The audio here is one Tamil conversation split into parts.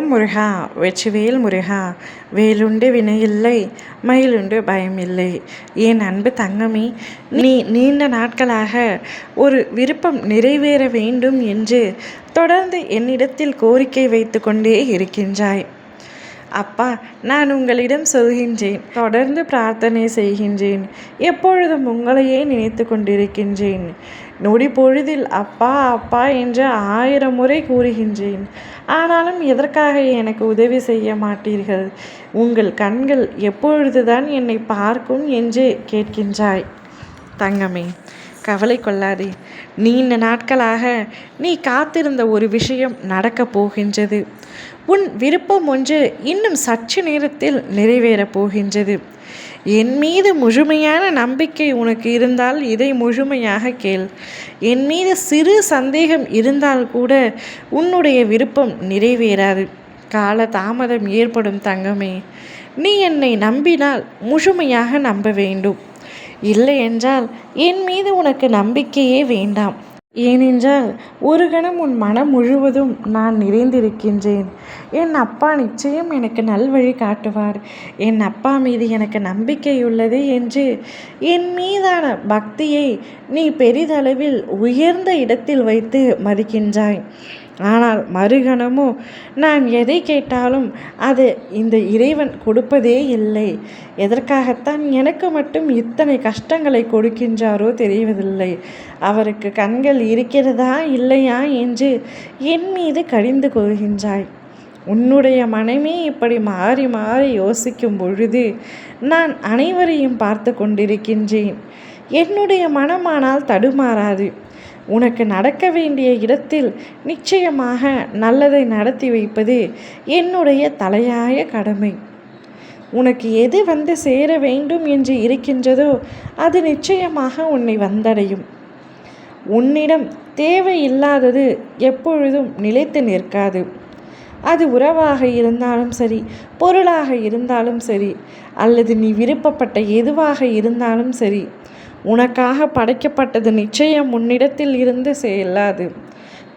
ஓம் முருகா வெற்றிவேல் முருகா வேலுண்டு வினையில்லை மயிலுண்டு பயமில்லை. என் அன்பு தங்கமே நீ நீண்ட நாட்களாக ஒரு விருப்பம் நிறைவேற வேண்டும் என்று தொடர்ந்து என்னிடத்தில் கோரிக்கை வைத்து கொண்டே இருக்கின்றாய். அப்பா நான் உங்களிடம் சொல்கின்றேன் தொடர்ந்து பிரார்த்தனை செய்கின்றேன் எப்பொழுதும் உங்களையே நினைத்து கொண்டிருக்கின்றேன். நொடி பொழுதில் அப்பா அப்பா என்று ஆயிரம் முறை கூறுகின்றேன். ஆனாலும் எதற்காக எனக்கு உதவி செய்ய மாட்டீர்கள்? உங்கள் கண்கள் எப்பொழுதுதான் என்னை பார்க்கும் என்று கேட்கின்றாய். தங்கமே கவலை கொள்ளாதே. நீண்ட நாட்களாக நீ காத்திருந்த ஒரு விஷயம் நடக்கப் போகின்றது. உன் விருப்பம் ஒன்று இன்னும் சற்று நேரத்தில் நிறைவேறப் போகின்றது. என் மீது முழுமையான நம்பிக்கை உனக்கு இருந்தால் இதை முழுமையாக கேள். என் மீது சிறு சந்தேகம் இருந்தால் கூட உன்னுடைய விருப்பம் நிறைவேறாது. கால தாமதம் ஏற்படும் தங்கமே. நீ என்னை நம்பினால் முழுமையாக நம்ப வேண்டும். இல்லை என்றால் என் மீது உனக்கு நம்பிக்கையே வேண்டாம். ஏனென்றால் ஒரு கணம் உன் மனம் முழுவதும் நான் நிறைந்திருக்கின்றேன். என் அப்பா நிச்சயம் எனக்கு நல்வழி காட்டுவார். என் அப்பா மீது எனக்கு நம்பிக்கை உள்ளது என்று என் மீதான பக்தியை நீ பெரிதளவில் உயர்ந்த இடத்தில் வைத்து மதிக்கின்றாய். ஆனால் மறுகணமோ? நான் எதை கேட்டாலும் அது இந்த இறைவன் கொடுப்பதே இல்லை. எதற்காகத்தான் எனக்கு மட்டும் இத்தனை கஷ்டங்களை கொடுக்கின்றாரோ தெரிவதில்லை. அவருக்கு கண்கள் இருக்கிறதா இல்லையா என்று என் மீது கடிந்து கொள்கின்றாய். உன்னுடைய மனமே இப்படி மாறி மாறி யோசிக்கும் பொழுது நான் அனைவரையும் பார்த்து கொண்டிருக்கின்றேன். என்னுடைய மனமானால் தடுமாறாது. உனக்கு நடக்க வேண்டிய இடத்தில் நிச்சயமாக நல்லதை நடத்தி வைப்பது என்னுடைய தலையாய கடமை. உனக்கு எது வந்து சேர வேண்டும் என்று இருக்கின்றதோ அது நிச்சயமாக உன்னை வந்தடையும். உன்னிடம் தேவையில்லாதது எப்பொழுதும் நிலைத்து நிற்காது. அது உறவாக இருந்தாலும் சரி பொருளாக இருந்தாலும் சரி அல்லது நீ விருப்பப்பட்ட எதுவாக இருந்தாலும் சரி உனக்காக படைக்கப்பட்டது நிச்சயம் உன்னிடத்தில் இருந்து செல்லாது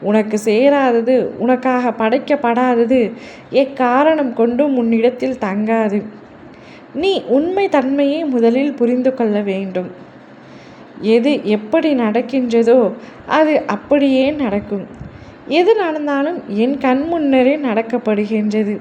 உனக்கு சேராதது உனக்காக படைக்கப்படாதது எக்காரணம் கொண்டும் உன்னிடத்தில் தங்காது. நீ உண்மை தன்மையை முதலில் புரிந்து கொள்ள வேண்டும். எது எப்படி நடக்கின்றதோ அது அப்படியே நடக்கும். எது நடந்தாலும் என் கண் முன்னரே நடக்கப்படுகின்றது.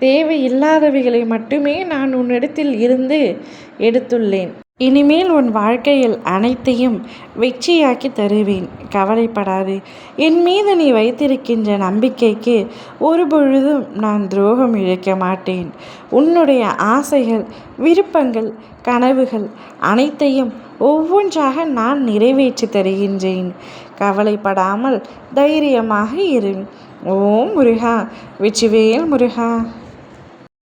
தேவையில்லாதவைகளை மட்டுமே நான் உன்னிடத்தில் இருந்து எடுத்துள்ளேன். இனிமேல் உன் வாழ்க்கையில் அனைத்தையும் வெற்றியாக்கி தருவேன். கவலைப்படாது. என் மீது நீ வைத்திருக்கின்ற நம்பிக்கைக்கு ஒரு பொழுதும் நான் துரோகம் இழைக்க மாட்டேன். உன்னுடைய ஆசைகள் விருப்பங்கள் கனவுகள் அனைத்தையும் ஒவ்வொன்றாக நான் நிறைவேற்றி தருகின்றேன். கவலைப்படாமல் தைரியமாக இரு. ஓம் முருகா. வெற்றிவேல் முருகா.